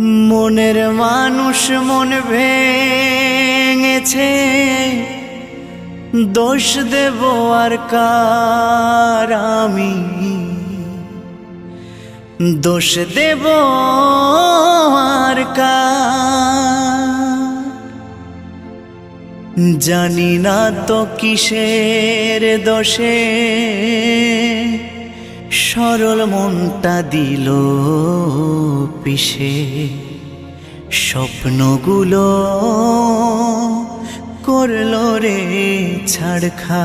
মনের মানুষ মন ভেঙেছে। দোষ দেব আর কার আমি? দোষ দেব আর জানি না তো কিসের দোষে? সরল মনটা দিল পিসে। স্বপ্নগুলো করল রে ছাড়খা।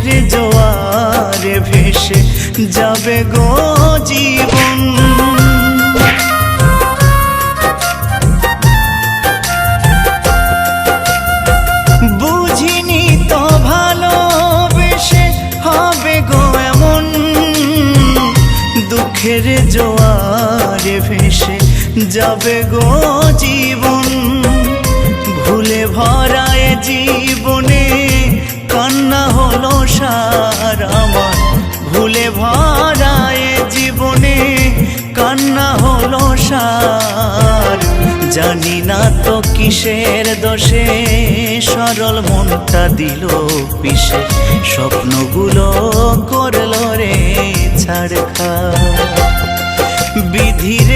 দুঃখের জোয়ারে ভেসে যাবে গো জীবন। বুঝিনি তো ভালোবেসে হবে গো দুঃখের জোয়ারে ভেসে যাবে গো জীবন। ভুলে ভরায় জীবনে ভরায় জীবনে, কান্না হলো সার। জানি না তো কিসের দোষে, সরল মনটা দিল পিসে। স্বপ্নগুলো করল রে ছাড়খা। বিধিরে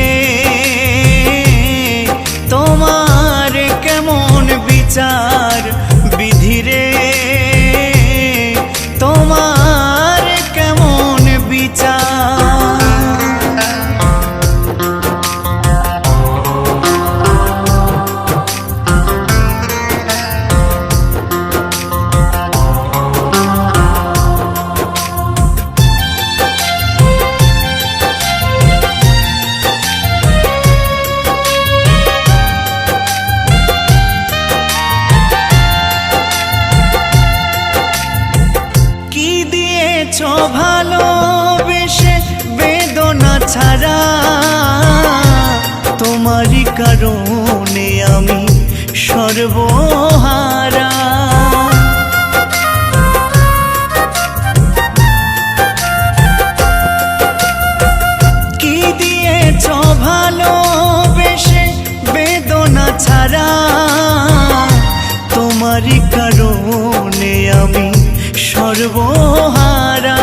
ভালোবেসে বেদনা ছাড়া তোমারই কারণে আমি সর্বহারা। কি দিয়েছ ভালোবেসে বেদনা ছাড়া? তোমারই কারণে আমি সর্বহারা।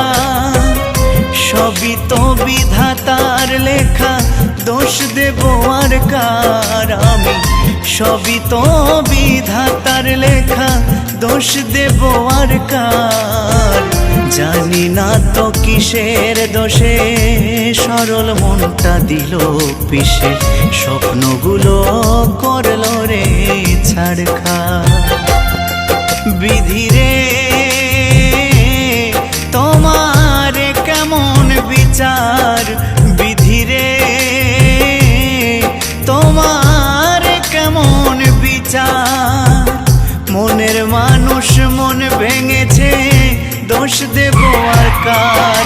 সবই তো বিধাতার লেখা, দোষ দেব আর কার আমি। সবই তো বিধাতার লেখা, দোষ দেব আর কার। জানি না তো কিসের দোষে, সরল মনটা দিল পিসে। স্বপ্নগুলো করল রে ছাড়খা। বিধিরে বিচার বিধিরে তোমার কেমন বিচার? মনের মানুষ মন ভেঙেছে দোষ দেব আর কার?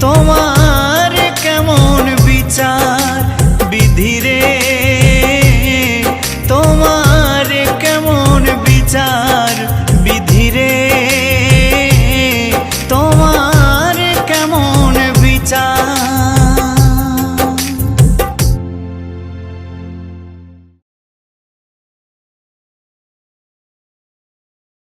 তোমার